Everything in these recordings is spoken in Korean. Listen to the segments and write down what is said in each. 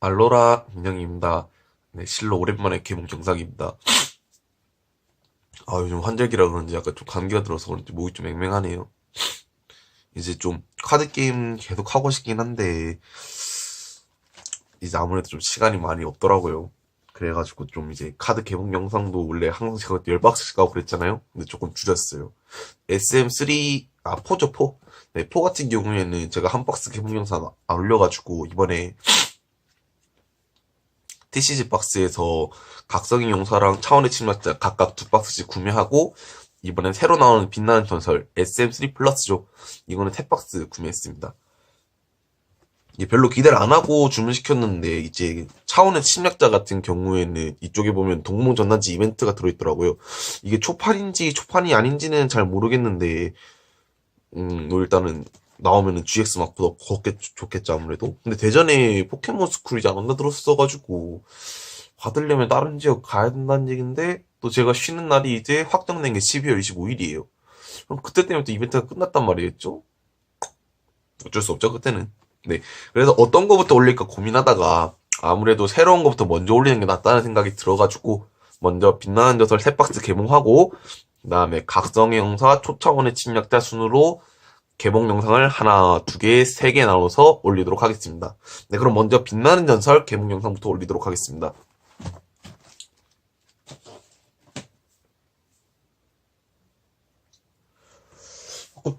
알로라 민영입니다. 네, 실로 오랜만에 개봉 영상입니다. 아, 요즘 환절기라 그런지 약간 좀 감기가 들어서 그런지 목이 좀 맹맹하네요. 이제 좀 카드 게임 계속 하고 싶긴 한데, 이제 아무래도 좀 시간이 많이 없더라고요. 그래가지고 좀 이제 카드 개봉 영상도 원래 항상 제가 10박스씩 하고 그랬잖아요. 근데 조금 줄였어요. SM3, 아, 4죠, 4. 네, 4 같은 경우에는 제가 한 박스 개봉 영상 안 올려가지고, 이번에 TCG 박스에서 각성의 용사랑 차원의 침략자 각각 두 박스씩 구매하고 이번엔 새로 나오는 빛나는 전설 SM3 플러스죠. 이거는 세 박스 구매했습니다. 별로 기대를 안 하고 주문시켰는데 이제 차원의 침략자 같은 경우에는 이쪽에 보면 동몽 전단지 이벤트가 들어있더라고요. 이게 초판인지 초판이 아닌지는 잘 모르겠는데 음, 뭐 일단은 나오면은 GX 막보다 걷겠, 좋겠죠, 아무래도. 근데 대전에 포켓몬 스쿨이 잘안 들었어가지고, 받으려면 다른 지역 가야 된다는 얘기인데, 또 제가 쉬는 날이 이제 확정된 게 12월 25일이에요. 그럼 그때 때문에 또 이벤트가 끝났단 말이겠죠? 어쩔 수 없죠, 그때는. 네. 그래서 어떤 거부터 올릴까 고민하다가, 아무래도 새로운 거부터 먼저 올리는 게 낫다는 생각이 들어가지고, 먼저 빛나는 저설 세 박스 개봉하고, 그 다음에 각성의 영사 초차원의 침략자 순으로 개봉 영상을 하나, 두 개, 세 개 나눠서 올리도록 하겠습니다. 네, 그럼 먼저 빛나는 전설 개봉 영상부터 올리도록 하겠습니다.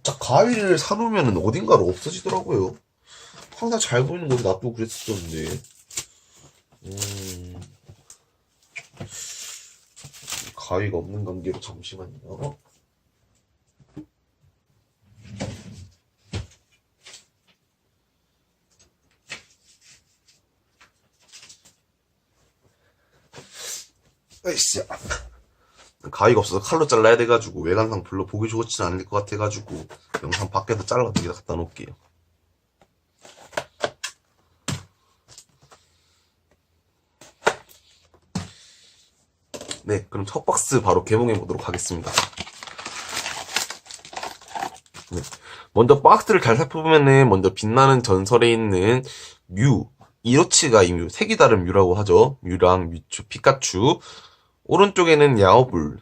자, 가위를 사놓으면 어딘가로 없어지더라고요. 항상 잘 보이는 곳에 놔두고 그랬었는데. 음... 가위가 없는 관계로 잠시만요. 으쌰. 가위가 없어서 칼로 잘라야 돼가지고 외관상 별로 보기 좋진 않을 것 같아가지고 영상 밖에서 잘라서 여기다 갖다 놓을게요. 네, 그럼 첫 박스 바로 개봉해 보도록 하겠습니다. 네. 먼저 박스를 잘 살펴보면은 먼저 빛나는 전설에 있는 뮤, 이로치가 이 뮤, 색이 다른 뮤라고 하죠. 뮤랑 뮤추, 피카츄. 오른쪽에는 야오불,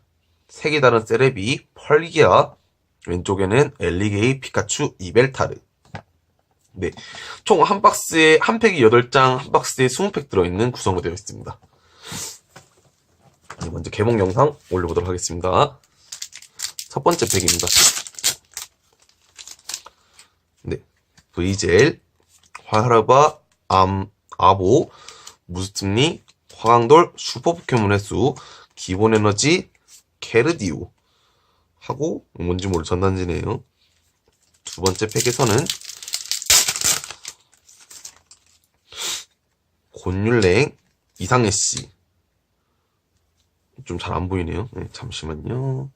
색이 다른 세레비, 펄기아. 왼쪽에는 엘리게이, 피카츄, 이벨타르. 네. 총 한 박스에, 한 팩이 8장, 한 박스에 20팩 들어있는 구성으로 되어 있습니다. 네, 먼저 개봉 영상 올려보도록 하겠습니다. 첫 번째 팩입니다. 네. 브이젤, 화하라바, 암, 아보, 무스트니, 화강돌, 슈퍼 포켓몬의 수, 기본 에너지, 케르디오. 하고, 뭔지 모를 전단지네요. 두 번째 팩에서는, 곤율랭, 이상해 씨. 좀 잘 안 보이네요. 네, 잠시만요.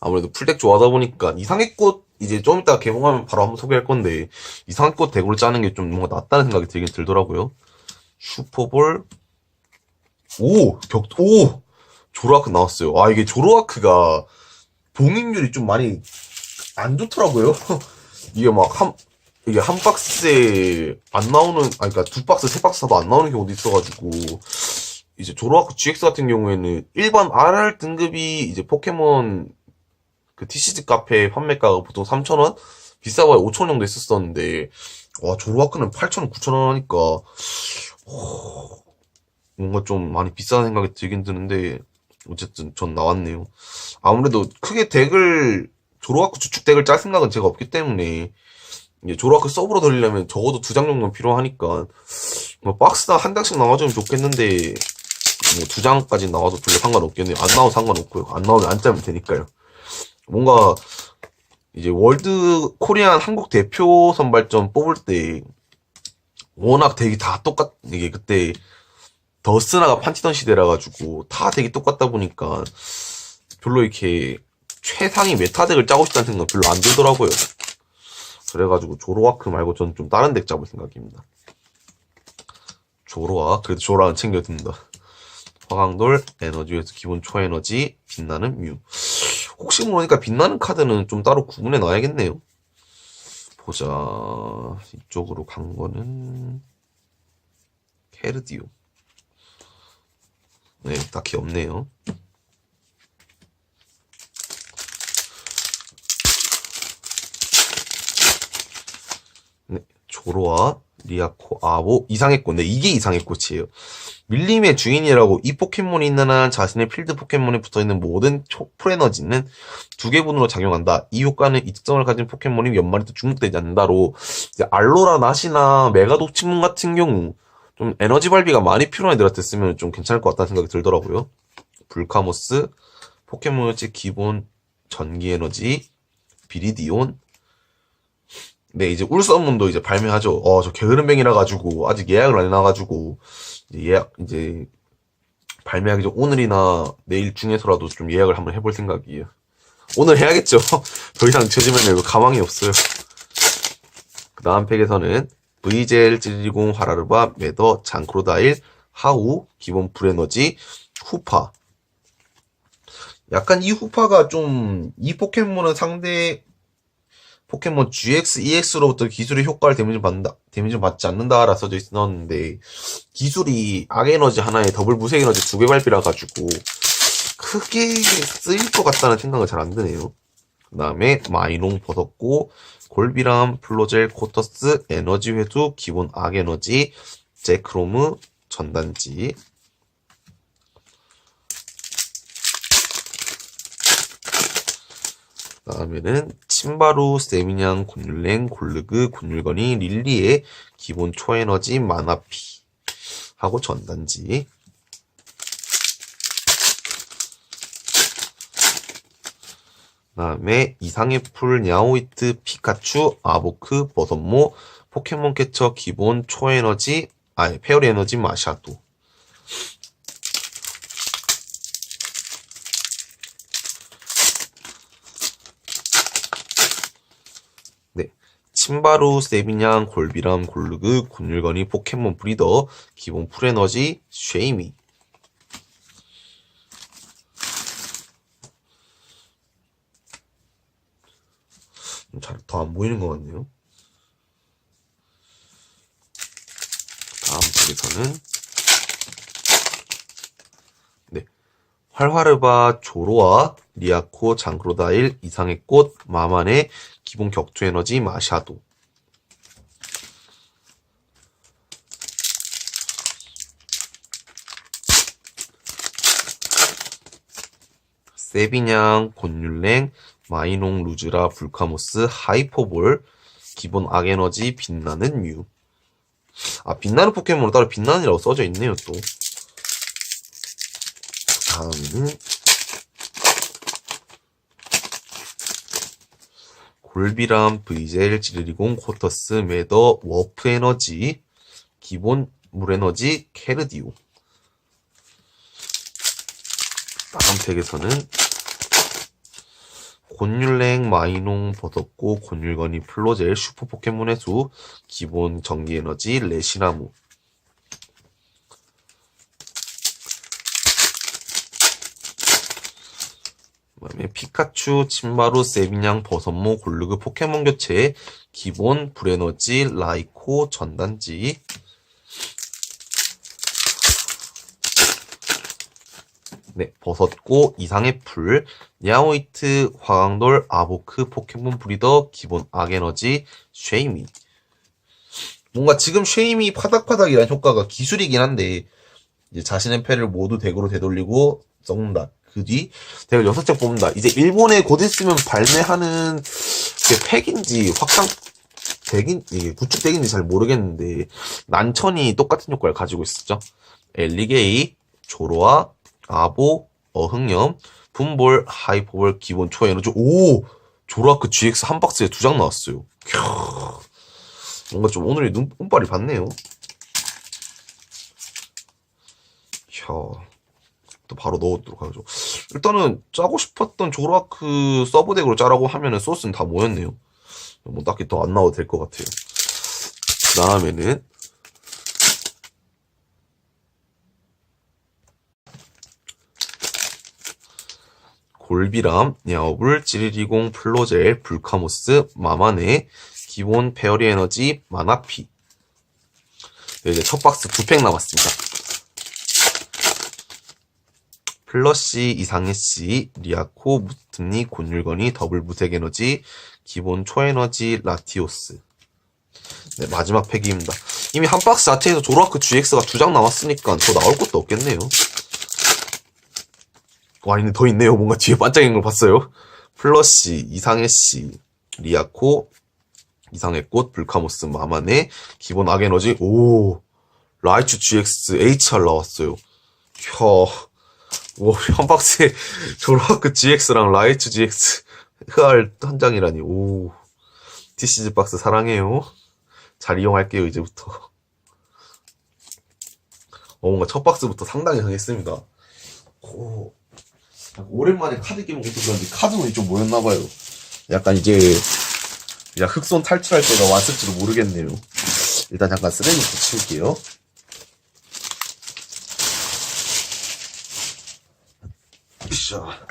아무래도 풀덱 좋아하다 보니까 이상의 꽃 이제 좀 이따 개봉하면 바로 한번 소개할 건데 이상의 꽃 덱으로 짜는 게 좀 뭔가 낫다는 생각이 들긴 들더라고요. 슈퍼볼 오! 격, 오! 조로아크 나왔어요. 아, 이게 조로아크가 봉인율이 좀 많이 안 좋더라고요. 이게 막 한, 이게 한 박스에 안 나오는, 아니, 그니까 두 박스, 세 박스 사도 안 나오는 경우도 있어가지고, 이제 조로아크 GX 같은 경우에는 일반 RR 등급이 이제 포켓몬 그 TCG 카페 판매가가 보통 3,000원? 비싸봐야 5,000원 정도 했었었는데, 와, 조로아크는 8,000원, 9,000원 하니까, 호, 뭔가 좀 많이 비싼 생각이 들긴 드는데, 어쨌든 전 나왔네요. 아무래도 크게 덱을, 조로아크 주축 덱을 짤 생각은 제가 없기 때문에, 이제 조로아크 서브로 돌리려면 적어도 두 장 정도는 필요하니까, 뭐 박스당 한 장씩 나와주면 좋겠는데, 뭐 두 장까지 나와도 별로 상관없겠네요. 안 나와도 상관없고요. 안 나오면 안 짜면 되니까요. 뭔가 이제 월드 코리안 한국 대표 선발전 뽑을 때 워낙 덱이 다 똑같 이게 그때 더스나가 판치던 시대라 가지고 다 덱이 똑같다 보니까 별로 이렇게 최상위 메타 덱을 짜고 싶다는 생각 별로 안 들더라고요. 그래가지고 조로아크 말고 저는 좀 다른 덱 잡을 생각입니다. 조로아 그래도 조로아는 챙겨 듭니다. 화강돌 에너지에서 기본 초에너지 빛나는 뮤. 혹시 모르니까 빛나는 카드는 좀 따로 구분해 놔야겠네요. 보자. 이쪽으로 간 거는. 케르디오. 네, 딱히 없네요. 네, 조로와 리아코, 아보, 이상의 꽃. 네, 이게 이상의 꽃이에요. 밀림의 주인이라고 이 포켓몬이 있는 한 자신의 필드 포켓몬에 붙어있는 모든 초, 풀에너지는 두 개분으로 작용한다. 이 효과는 이 특성을 가진 포켓몬이 몇 마리도 중복되지 않는다로 알로라, 나시나 메가독치몬 같은 경우 좀 에너지 발비가 많이 필요한 애들한테 쓰면 좀 괜찮을 것 같다는 생각이 들더라고요. 불카모스, 포켓몬의 기본 전기 에너지, 비리디온, 네, 이제 울서문도 이제 발매하죠. 어, 저 게으름뱅이라 가지고 아직 예약을 안 해놔가지고 이제 예약 이제 발매하기 전 오늘이나 내일 중에서라도 좀 예약을 한번 해볼 생각이에요. 오늘 해야겠죠. 더 이상 늦어지면 이거 가망이 없어요. 그 다음 팩에서는 브이젤 찌리공 하라르바 메더 장크로다일 하우 기본 불에너지 후파 약간 이 후파가 좀 이 포켓몬은 상대 포켓몬 GX, EX로부터 기술의 효과를 데미지 받는다, 데미지 받지 않는다라 써져 있었는데, 기술이 악에너지 하나에 더블 무색 에너지 두배 발비라 가지고, 크게 쓰일 것 같다는 생각은 잘안 드네요. 그 다음에, 마이농 버섯고, 골비람, 플로젤, 코터스, 에너지 회수, 기본 악에너지, 제크로무, 전단지, 다음에는 침바루, 세미냥, 곤율랭, 골르그, 곤율건이, 릴리의 기본 초에너지 마나피 하고 전단지 다음에 이상의 풀, 냐오이트, 피카츄, 아보크, 버섯모, 포켓몬 캐쳐 기본 초에너지, 아니 페어리 에너지 마샤도 네. 침바루, 세비냥, 골비람, 골르그, 곤율건이, 포켓몬 브리더, 기본 풀에너지, 쉐이미. 잘, 더 안 보이는 것 같네요. 다음 쪽에서는, 네. 활화르바, 조로아, 리아코, 장크로다일, 이상의 꽃, 마만의 기본 격투 에너지, 마샤도. 세비냥, 곤율랭, 마이농, 루즈라, 불카모스, 하이퍼볼, 기본 악에너지, 빛나는 뮤. 아, 빛나는 포켓몬은 따로 빛나는이라고 써져 있네요, 또. 다음은, 골비람, 브이젤, 지르리공, 코터스, 메더, 워프 에너지, 기본 물 에너지, 케르디오. 다음 팩에서는 곤율랭, 마이농, 버섯고, 곤율건이, 플로젤, 슈퍼 포켓몬의 수, 기본 전기 에너지, 레시나무. 그다음에 피카츄, 침바루, 세비냥, 버섯모, 골르그 포켓몬 교체, 기본 불에너지, 라이코, 전단지. 네, 버섯고, 이상의 풀, 야오이트, 화강돌, 아보크, 포켓몬 브리더, 기본 악에너지, 쉐이미. 뭔가 지금 쉐이미 파닥파닥이라는 효과가 기술이긴 한데, 이제 자신의 패를 모두 덱으로 되돌리고 썩는다. 그 뒤 덱을 6장 뽑는다. 이제 일본에 곧 있으면 발매하는 게 팩인지 확장 덱인, 이게 구축 덱인지 잘 모르겠는데, 난천이 똑같은 효과를 가지고 있었죠. 엘리게이, 조로아, 아보, 어흥염, 분볼, 하이퍼볼, 기본 초에너지. 오! 조라크 GX 한 박스에 두 장 나왔어요. 캬. 뭔가 좀 오늘이 눈, 운빨이 받네요. 캬. 또 바로 넣어두도록 하죠. 일단은 짜고 싶었던 조라크 서브덱으로 짜라고 하면은 소스는 다 모였네요. 뭐 딱히 더 안 나와도 될 것 같아요. 그 다음에는 골비람, 야오불, 찌리리공, 플로젤, 불카모스, 마마네, 기본 페어리 에너지, 마나피. 이제 첫 박스 두 팩 남았습니다. 플러시 이상해 씨, 리아코, 무트니, 곤율건이, 더블 무색 에너지, 기본 초에너지, 라티오스. 네, 마지막 팩입니다. 이미 한 박스 자체에서 조로아크 GX가 두장 남았으니까 더 나올 것도 없겠네요. 와, 근데 더 있네요. 뭔가 뒤에 반짝이는 걸 봤어요. 플러시, 이상해 씨, 리아코, 이상의 꽃, 불카모스, 마마네, 기본 악에너지, 오, 라이츠 GX, HR 나왔어요. 이야, 오, 한 박스에 조라크 GX랑 라이츠 GX 흑알 한 장이라니, 오. TCG 박스 사랑해요. 잘 이용할게요, 이제부터. 어, 뭔가 첫 박스부터 상당히 강했습니다. 오, 오랜만에 카드 게임 것도 그런지 카드문이 좀 모였나봐요. 약간 이제, 야, 흑손 탈출할 때가 왔을지도 모르겠네요. 일단 잠깐 쓰레기부터 치울게요. 으쌰.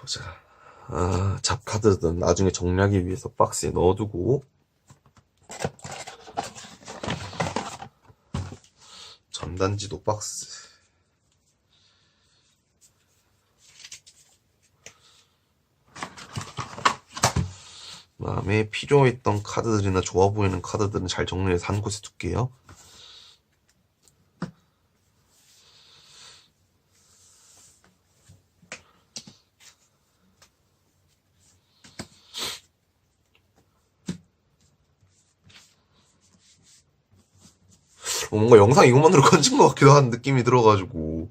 보자. 아, 잡카드든 나중에 정리하기 위해서 박스에 넣어두고. 전단지도 박스. 마음에 필요했던 카드들이나 좋아 보이는 카드들은 잘 정리해서 한 곳에 둘게요. 어, 뭔가 영상 이것만으로 건진 것 같기도 한 느낌이 들어가지고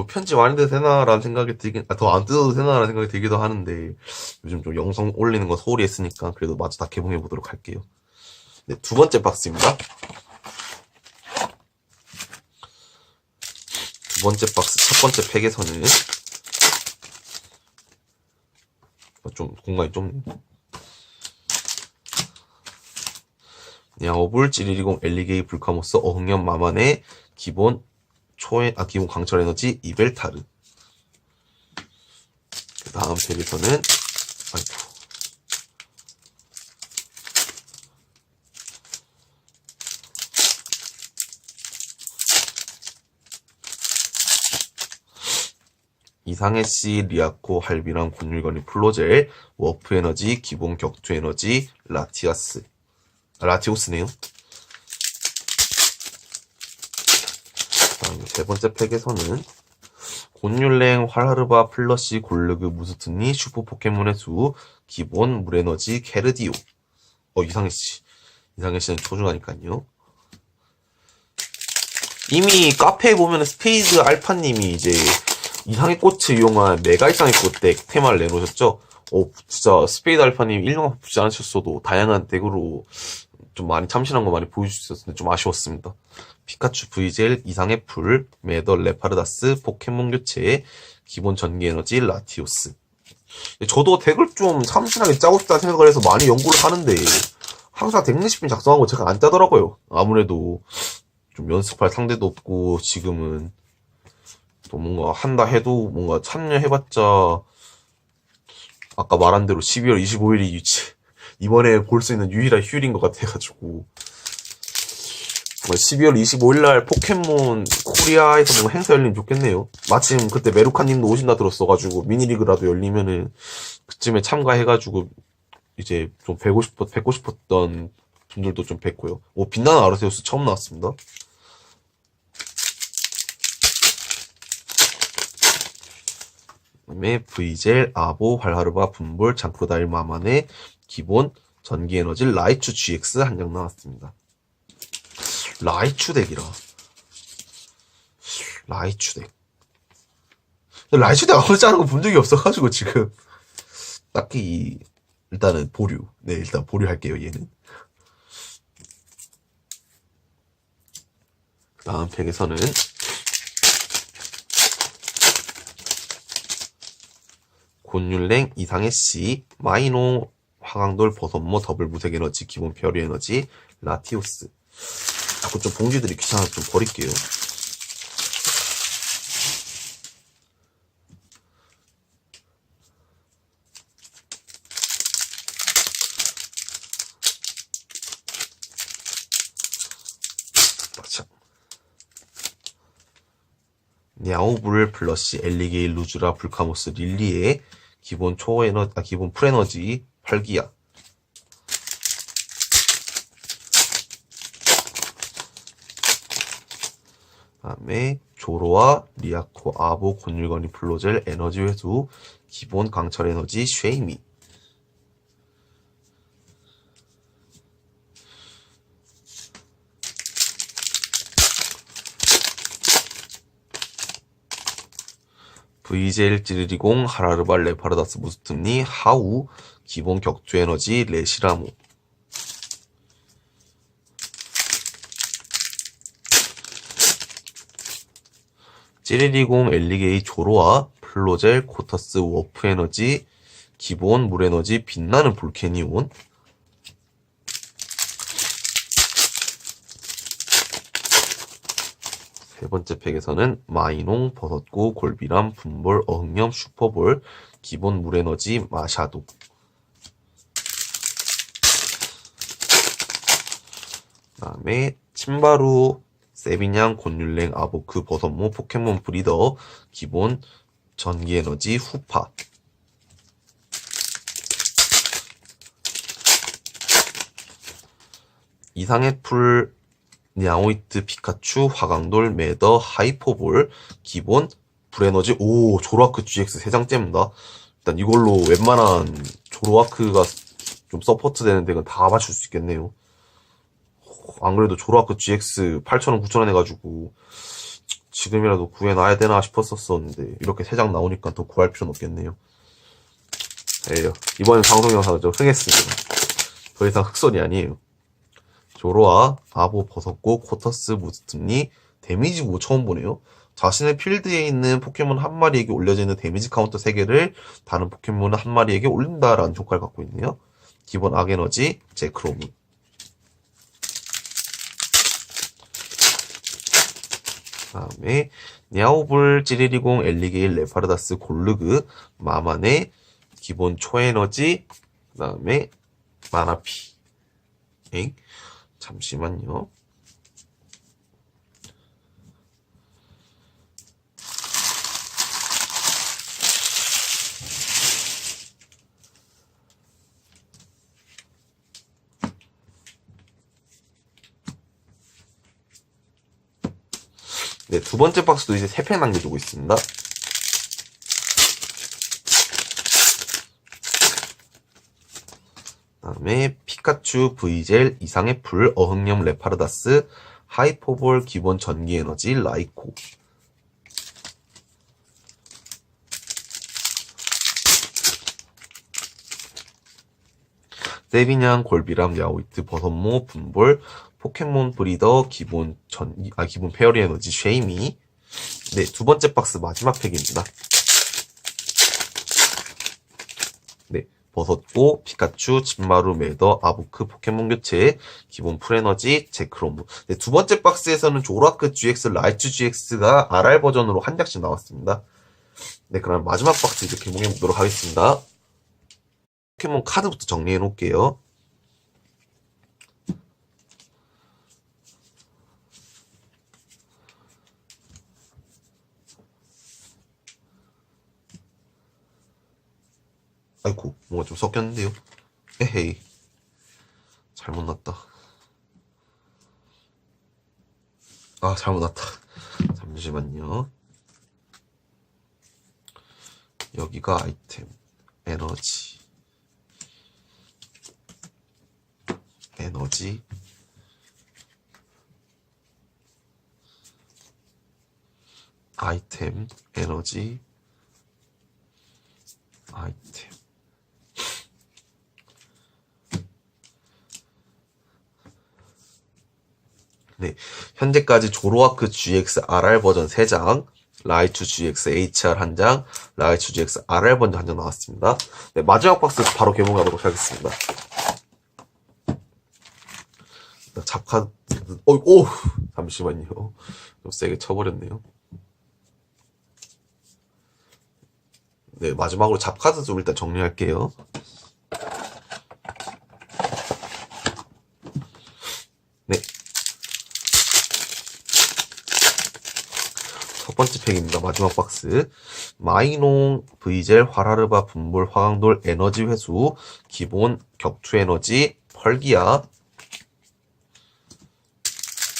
더 편집 안 해도 되나라는 생각이 들긴 아, 더 안 뜯어도 되나라는 생각이 들기도 하는데 요즘 좀 영상 올리는 거 소홀히 했으니까 그래도 마저 다 개봉해 보도록 할게요. 네, 두 번째 박스입니다. 두 번째 박스 첫 번째 팩에서는 어, 좀 공간이 좀 야오불 7120 엘리게이 불카모스 어흥연 마만의 기본 초에 아 기본 강철 에너지 이벨타르 그 다음 팩에서는 아이고 이상해 씨, 리아코, 할비랑 곤율건이 플로젤, 워프 에너지, 기본 격투 에너지, 라티아스. 아, 라티오스네요. 다음 세 번째 팩에서는 곤율랭, 활하르바, 플러시, 골르그, 무스트니, 슈퍼 포켓몬의 수, 기본, 물에너지, 캐르디오. 어, 이상해 씨. 이상해 씨는 초중하니까요. 이미 카페에 보면 스페이드 알파님이 이제 이상의 꽃을 이용한 메가 이상의 꽃덱 테마를 내놓으셨죠? 오, 진짜 스페이드 알파님 1령 붙지 않으셨어도 다양한 덱으로 좀 많이 참신한 거 많이 보여주셨는데 좀 아쉬웠습니다. 피카츄 브이젤, 이상의 풀, 메덜 레파르다스, 포켓몬 교체, 기본 전기 에너지, 라티오스. 저도 덱을 좀 참신하게 짜고 싶다 생각을 해서 많이 연구를 하는데 항상 덱 레시피 작성하고 제가 안 짜더라고요. 아무래도 좀 연습할 상대도 없고 지금은 또 뭔가 한다 해도 뭔가 참여해봤자 아까 말한 대로 12월 25일이 유치 이번에 볼 수 있는 유일한 휴일인 것 같아가지고 12월 25일 날 포켓몬 코리아에서 뭔가 행사 열리면 좋겠네요. 마침 그때 메루카님도 오신다 들었어가지고 미니리그라도 열리면은 그쯤에 참가해가지고 이제 좀 뵙고 싶었 뵙고 싶었던 분들도 좀 뵙고요. 오 빛나는 아르세우스 처음 나왔습니다. 그다음에 브이젤, 아보, 활하르바, 분볼, 장크다일 마만의 기본 전기 에너지 라이추 GX 한 장 나왔습니다. 라이추 덱이라. 라이추 덱. 근데 라이추 덱 아무리 거본 적이 없어가지고 지금 딱히 이- 일단은 보류. 네 일단 보류할게요 얘는. 다음 팩에서는 곤율랭 이상해 씨 마이노 화강돌 버섯모 더블 무색 에너지 기본 별의 에너지 라티오스 자꾸 좀 봉지들이 귀찮아서 좀 버릴게요. 야오블 플러시 엘리게일 루즈라 불카모스 릴리의 기본 초에너 아, 기본 풀에너지 8기야 다음에 조로와 리아코, 아보, 곤율건이, 플로젤 에너지 회수, 기본, 강철 에너지, 쉐이미. VJ170 하라르발 레파르다스 무스트니 하우 기본 격투 에너지 레시라모 710 엘리게이 조로와 플로젤, 코터스 워프 에너지, 기본, 물 에너지, 빛나는 볼케니온. 세 번째 팩에서는 마이농, 버섯고, 골비람, 분볼, 어흥염, 슈퍼볼, 기본 물에너지, 마샤도. 그 다음에 침바루, 세비냥, 곤율랭, 아보크, 버섯모, 포켓몬 브리더, 기본 전기에너지, 후파. 이상의 풀 냐오이트 피카츄 화강돌 매더 하이퍼볼 기본 브레너지. 오 조로아크 GX 3장 째입니다. 일단 이걸로 웬만한 조로아크가 좀 서포트 되는 덱은 다 맞출 수 있겠네요 안 그래도 조로아크 GX 8,000원 9,000원 해가지고 지금이라도 구해놔야 되나 싶었었는데 이렇게 3장 나오니까 더 구할 필요는 없겠네요 에요 이번 방송 영상은 좀 흥했습니다 더 이상 흑손이 아니에요 조로아, 아보, 버섯고, 코터스, 무스트니 데미지 뭐 처음 보네요. 자신의 필드에 있는 포켓몬 한 마리에게 올려져 있는 데미지 카운터 3개를 다른 포켓몬 한 마리에게 올린다라는 효과를 갖고 있네요. 기본 악에너지, 제크로무. 다음에 냐오불, 찌리리공, 엘리게일, 레파르다스, 골르그, 마만의 기본 초에너지, 그 다음에 마나피. 엥? 잠시만요. 네, 두 번째 박스도 이제 세 팩 남겨두고 있습니다. 다음에 피카츄, 브이젤, 이상의 풀, 어흥염 레파르다스, 하이퍼볼, 기본 전기 에너지, 라이코. 세비냥, 골비람, 야오이트, 버섯모, 분볼, 포켓몬 브리더, 기본 전기, 아, 기본 페어리 에너지, 쉐이미. 네, 두 번째 박스 마지막 팩입니다. 네, 버섯고, 피카츄, 진마루, 매더, 아보크, 포켓몬 교체, 기본 풀에너지, 제크로무. 네, 두 번째 박스에서는 조라크 GX, 라이츠 GX가 RR 버전으로 한 장씩 나왔습니다. 네, 그럼 마지막 박스 이제 개봉해 보도록 하겠습니다. 포켓몬 카드부터 정리해 놓을게요. 아이고, 뭔가 좀 섞였는데요. 에헤이. 잘못 났다. 아, 잘못 났다. 잠시만요. 여기가 아이템, 에너지, 에너지, 아이템, 에너지, 아이템. 네, 현재까지 조로아크 GX RR 버전 3장, 라이추 GX HR 1장, 라이추 GX RR 버전 1장 나왔습니다. 네, 마지막 박스 바로 개봉하도록 하겠습니다. 잡카드, 어, 오! 잠시만요. 좀 세게 쳐버렸네요. 네, 마지막으로 잡카드 좀 일단 정리할게요. 번째 팩입니다. 마지막 박스. 마이농, 브이젤, 화라르바, 분볼, 화강돌, 에너지 회수, 기본, 격투 에너지, 펄기야.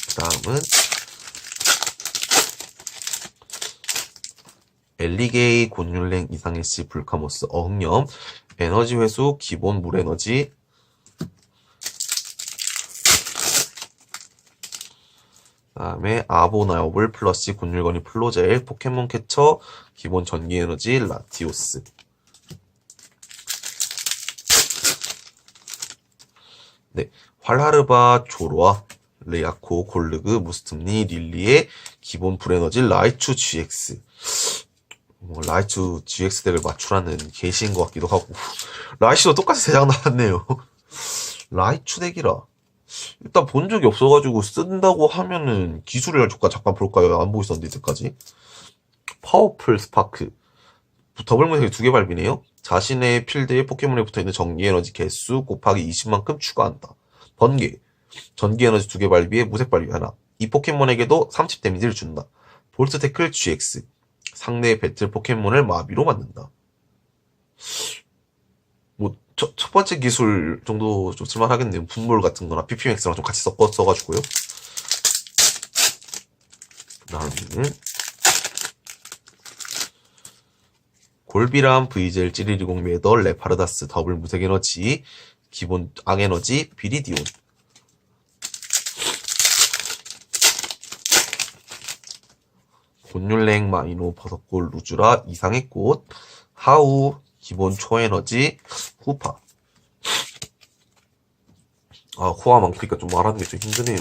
그 다음은 엘리게이, 곤율랭, 이상해씨, 불카모스, 어흥염, 에너지 회수, 기본 물 에너지, 다음에 아보나오블 플러시 곤율건이 플로젤 포켓몬 캐쳐 기본 전기 에너지 라티오스. 네 활하르바 조로아 레아코 골르그 무스tum니 릴리의 기본 불에너지 라이추 GX 뭐 라이추 GX 덱을 맞추라는 계시인 것 같기도 하고. 라이추도 똑같이 세장 나왔네요. 라이추 덱이라 일단 본 적이 없어가지고 쓴다고 하면은 기술을 잠깐 잠깐 볼까요? 안 보고 있었는데 이때까지 파워풀 스파크 더블 무색이 두 개 발비네요. 자신의 필드에 포켓몬에 붙어있는 전기 에너지 개수 곱하기 20만큼 추가한다. 번개 전기 에너지 두 개 발비에 무색 발비 하나. 이 포켓몬에게도 30 데미지를 준다. 볼트 태클 GX 상대의 배틀 포켓몬을 마비로 만든다. 뭐, 첫, 첫 번째 기술 정도 좀 쓸만하겠네요. 분몰 같은 거나 PPMX랑 좀 같이 섞어 써가지고요. 그 다음에는, 골비람, 브이젤, 찌리리공, 메더, 레파르다스, 더블 무색 에너지, 기본 악 에너지, 비리디온. 곤율랭, 마이노, 버섯골, 루즈라, 이상의 꽃, 하우, 기본 초에너지, 후파. 아, 호화 많으니까 좀 말하는 게 좀 힘드네요.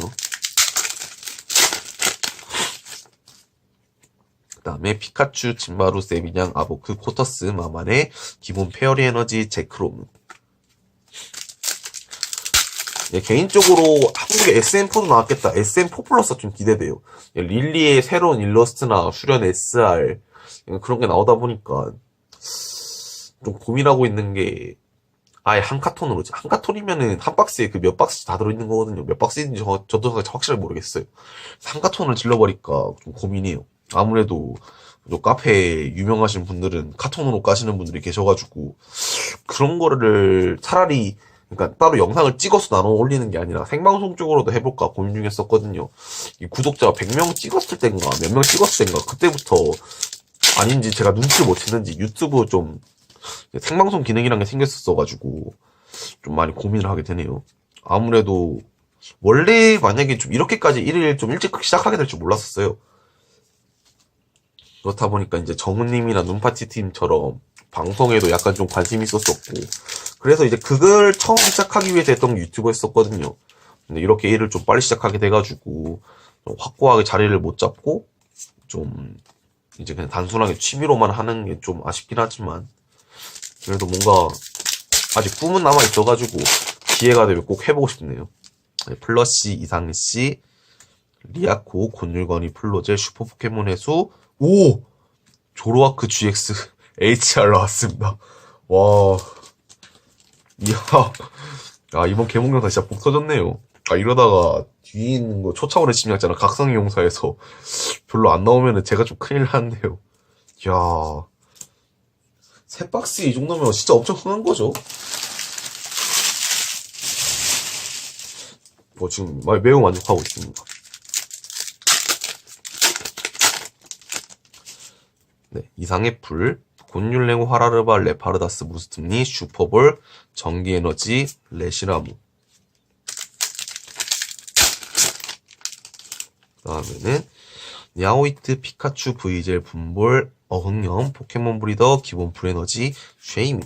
그 다음에 피카츄, 진마루, 세비냥, 아보크, 코터스, 마만의 기본 페어리 에너지, 제크롬. 예, 개인적으로 한국에 SM4도 나왔겠다. SM4 플러스 좀 기대돼요. 예, 릴리의 새로운 일러스트나 수련 SR 예, 그런 게 나오다 보니까 좀 고민하고 있는 게 아예 한 카톤으로 한 카톤이면은 한 박스에 그 몇 박스 다 들어있는 거거든요. 몇 박스인지 저, 저도 확실히 모르겠어요. 한 카톤을 질러버리니까 좀 고민이에요. 아무래도 요 카페 유명하신 분들은 카톤으로 까시는 분들이 계셔가지고 그런 거를 차라리 그러니까 따로 영상을 찍어서 나눠 올리는 게 아니라 생방송 쪽으로도 해볼까 고민 중이었었거든요. 이 구독자가 100명 찍었을 땐가 몇 명 찍었을 땐가 그때부터 아닌지 제가 눈치를 못 챘는지 유튜브 좀 생방송 기능이란 게 생겼었어가지고 좀 많이 고민을 하게 되네요. 아무래도 원래 만약에 좀 이렇게까지 일을 좀 일찍 시작하게 될 줄 몰랐었어요. 그렇다 보니까 이제 정우님이나 눈파티 팀처럼 방송에도 약간 좀 관심이 있었었고 그래서 이제 그걸 처음 시작하기 위해서 했던 했었거든요. 근데 이렇게 일을 좀 빨리 시작하게 돼가지고 좀 확고하게 자리를 못 잡고 좀 이제 그냥 단순하게 취미로만 하는 게 좀 아쉽긴 하지만 그래도 뭔가 아직 꿈은 남아 있어가지고 기회가 되면 꼭 해보고 싶네요. 네, 플러시 이상씨 리아코 곤율건이 플로젤 슈퍼 포켓몬 해수 오 조로아크 GX HR 나왔습니다. 와 이야 아 이번 개봉 영상 진짜 복 터졌네요. 아 이러다가 뒤에 있는 거 초차원의 침략자나 각성의 용사에서 별로 안 나오면은 제가 좀 큰일 나는데요. 이야 세 박스 이 정도면 진짜 엄청 흥한 거죠. 뭐 지금 마- 매우 만족하고 있습니다. 네, 이상의 풀, 곤율랭 화라르바 레파르다스 무스tum니 슈퍼볼 전기에너지 레시라무 그 다음에는 야오이트 피카츄 브이젤 분볼 어흥염 포켓몬 브리더 기본 풀에너지 쉐이미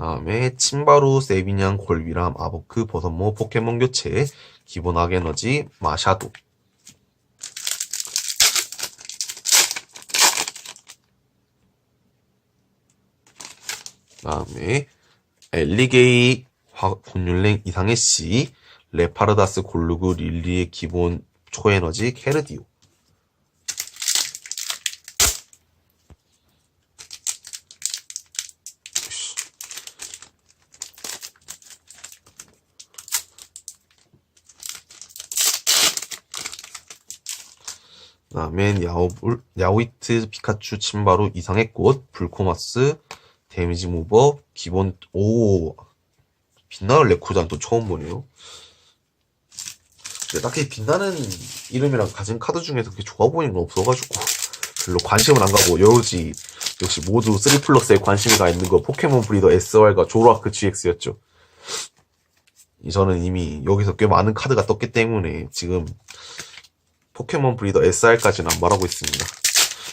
다음에 침바루 세비냥 골비람 아보크 버섯모 포켓몬 교체 기본 악에너지 마샤도. 다음에 엘리게이 혼율랭 이상의 C, 레파르다스 골루그 릴리의 기본 초에너지 케르디오. 다음엔 야오불, 야오이트 피카츄 침바로 이상의 꽃, 불코마스, 데미지 무버, 기본, 오, 빛나는 레코자는 또 처음 보네요. 딱히 빛나는 이름이랑 가진 카드 중에서 그렇게 좋아 보이는 건 없어가지고, 별로 관심은 안 가고, 여우지, 역시 모두 3 플러스에 관심이 가 있는 거, 포켓몬 브리더 SR과 조로아크 GX였죠. 저는 이미 여기서 꽤 많은 카드가 떴기 때문에, 지금, 포켓몬 브리더 SR까지는 안 말하고 있습니다.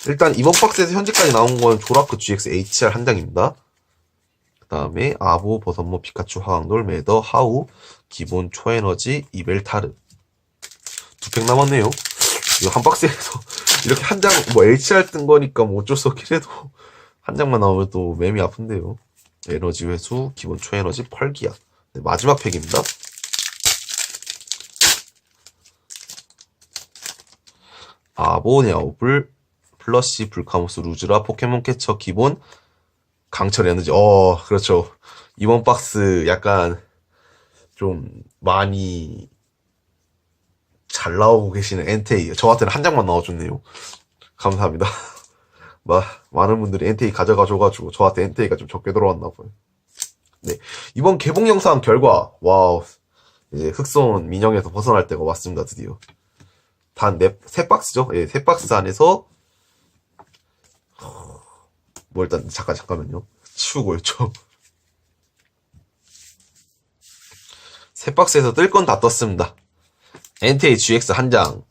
일단 이번 박스에서 현재까지 나온 건 조라크 GX HR 한 장입니다. 그 다음에 아보, 버섯모, 피카츄, 화학놀, 매더, 하우, 기본, 초에너지, 이벨 타르. 두 팩 남았네요. 이거 한 박스에서 이렇게 한 장, 뭐 HR 뜬 거니까 뭐 어쩔 수 없긴 해도 한 장만 나오면 또 매미 아픈데요. 에너지 회수, 기본 초에너지, 펄기야. 네, 마지막 팩입니다. 아보냐오불 플러시 불카무스 루즈라 포켓몬 캐쳐 기본 강철 에너지. 어 그렇죠. 이번 박스 약간 좀 많이 잘 나오고 계시는 엔테이. 저한테는 한 장만 나와줬네요. 감사합니다. 마, 많은 분들이 엔테이 가져가줘가지고 저한테 엔테이가 좀 적게 들어왔나 봐요. 네. 이번 개봉 영상 결과 와우. 이제 흑손 민영에서 벗어날 때가 왔습니다 드디어. 단 네, 세 박스죠? 예, 세 박스 안에서 뭐 일단 잠깐 잠깐만요. 치우고요 좀. 세 박스에서 뜰 건 다 떴습니다. NTA GX 한 장,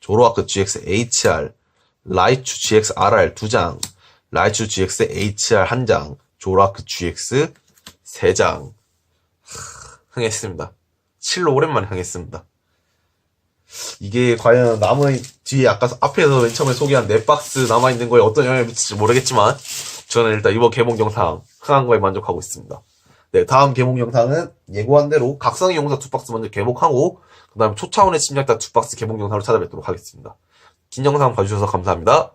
조로아크 GX HR, 라이추 GX RR 두 장, 라이추 GX HR 한 장, 조로아크 GX 세 장. 하, 흥했습니다. 7로 오랜만에 흥했습니다. 이게 과연 남은 뒤에 아까 앞에서 맨 처음에 소개한 네 박스 남아있는 거에 어떤 영향을 미칠지 모르겠지만 저는 일단 이번 개봉 영상 흥한 거에 만족하고 있습니다. 네, 다음 개봉 영상은 예고한 대로 각성의 용사 두 박스 먼저 개봉하고 그 다음에 초차원의 침략단 두 박스 개봉 영상으로 찾아뵙도록 하겠습니다. 긴 영상 봐주셔서 감사합니다.